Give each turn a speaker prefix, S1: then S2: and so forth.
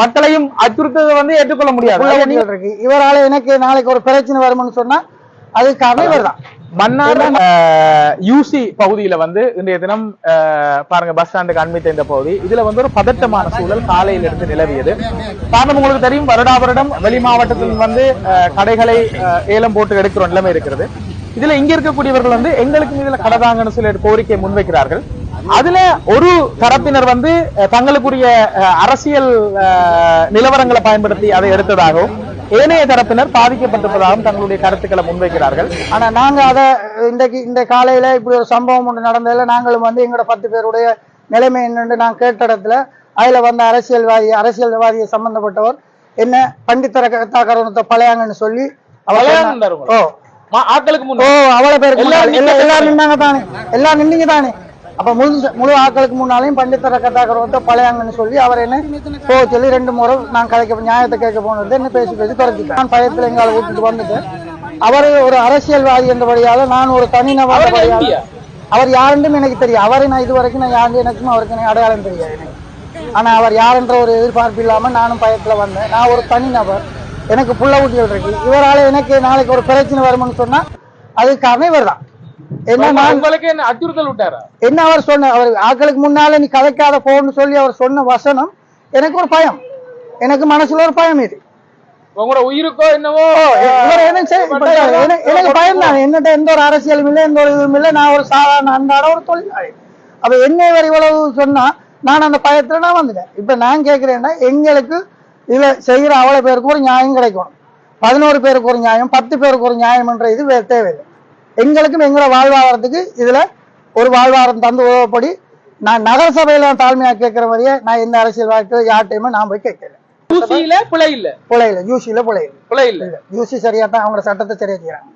S1: மக்களையும் அச்சுறுத்ததை வந்து ஏற்றுக்கொள்ள முடியாது.
S2: இருக்கு. இவரால எனக்கு நாளைக்கு ஒரு பிரச்சனை வரும்னு சொன்னா அது காரணம் இவர்தான்
S1: மன்னார் யூசி பகுதியில வந்து இன்றைய தினம் பாருங்க பஸ் ஸ்டாண்டுக்கு அண்மித்த இந்த பகுதி. இதுல வந்து ஒரு பதட்டமான சூழல் காலையில இருந்து நிலவியது. காரணம் உங்களுக்கு தெரியும் வருடா வருடம் வெளி மாவட்டத்தில் வந்து கடைகளை ஏலம் போட்டு எடுக்கிற நிலைமை இருக்கிறது. இதுல இங்க இருக்கக்கூடியவர்கள் வந்து எங்களுக்கு இதுல கடதாங்கன்னு சொல்லி ஒரு கோரிக்கையை முன்வைக்கிறார்கள். அதுல ஒரு தரப்பினர் வந்து தங்களுக்குரிய அரசியல் நிலவரங்களை பயன்படுத்தி அதை எடுத்ததாகவும் ஏனைய தரப்பினர் பாதிக்கப்பட்டிருப்பதாகவும் தங்களுடைய கருத்துக்களை முன்வைக்கிறார்கள்.
S2: ஆனா நாங்க அத இன்றைக்கு இந்த காலையில இப்படி ஒரு சம்பவம் ஒன்று நடந்ததுல நாங்களும் வந்து எங்களோட பத்து பேருடைய நிலைமை என்னன்னு நான் கேட்ட இடத்துல அதுல வந்த அரசியல்வாதி அரசியல்வாதியை சம்பந்தப்பட்டவர் என்ன பண்டித்தர பழையாங்கன்னு சொல்லி அவர்
S1: பழையாங்கன்னு
S2: சொன்னா-
S1: தருவாங்க.
S2: ஓ.
S1: ஆட்களுக்கு
S2: ஓ அவ்வளவு பேருக்கு
S1: எல்லாரும்
S2: முன்னாடி. எல்லா- எல்லாரும்
S1: நிக்க
S2: நின்னாங்க தானே எல்லாம் நின்னீங்க தானே அப்ப முழு முழு ஆட்களுக்கு முன்னாலையும் பண்டித்தர கதாகரத்தை பழையாங்கன்னு சொல்லி அவர் என்ன போக சொல்லி ரெண்டு முறை நான் கதைக்க நியாயத்தை கேட்க போனது. என்ன பேசி பேசி குறைச்சிட்டேன் நான் பயத்துல எங்கால விட்டுட்டு வந்துட்டேன். அவர் ஒரு அரசியல்வாதி என்றபடியால நான் ஒரு தனிநபர்
S1: அவர்
S2: யாருன்னு எனக்கு தெரியும் அவரை நான் இது வரைக்கும் நான் யாரு எனக்கும் அவருக்கு அடையாளம் தெரியாது எனக்கு. ஆனா அவர் யாருன்ற ஒரு எதிர்பார்ப்பு இல்லாம நானும் பயத்துல வந்தேன். நான் ஒரு தனிநபர் எனக்கு புள்ள குட்டிகள் இருக்கு. இவரால எனக்கு நாளைக்கு ஒரு பிரச்சனை வரும்னு சொன்னா அதுக்கு காரணம் இவர்தான். என்ன நான்
S1: உங்களுக்கு என்ன அச்சுறுத்தல் விட்டாரா?
S2: என்ன அவர் சொன்ன அவர் ஆட்களுக்கு முன்னால நீ கதைக்காத போன்னு சொல்லி அவர் சொன்ன வசனம் எனக்கு ஒரு பயம். எனக்கு மனசுல ஒரு பயம் இது.
S1: உங்களோட உயிருக்கோ என்னவோ?
S2: எனக்கு- பயம் தான். என்னட்ட எந்த ஒரு அரசியலும் இல்லை எந்த ஒரு இதுவும் இல்லை. நான் ஒரு சாதாரண அன்றாட ஒரு தொழிலாளி. அப்ப என்ன இவர் இவ்வளவு சொன்னா நான் அந்த பயத்துல நான் வந்துட்டேன். இப்ப நான் கேட்கிறேன்னா எங்களுக்கு இதுல செய்யற அவ்வளவு பேருக்கு ஒரு நியாயம் கிடைக்கும் பதினோரு பேருக்கு ஒரு நியாயம் பத்து பேருக்கு ஒரு நியாயம்ன்ற இது தேவையில்லை. எங்களுக்கும் எங்களோட வாழ்வாதாரத்துக்கு இதுல ஒரு வாழ்வாதாரம் தந்து உதவப்படி நான் நகர சபையில தாழ்மையா கேட்கிற மாதிரியே நான் எந்த அரசியல் வாழ்க்கை யார்ட்டையுமே நான் போய் கேட்கல.
S1: ஊசியில பிழை இல்ல?
S2: புலையில யூசியில புலையில
S1: பிழை இல்ல.
S2: யூசி சரியா தான் அவங்க சட்டத்தை சரியா செய்யறாங்க.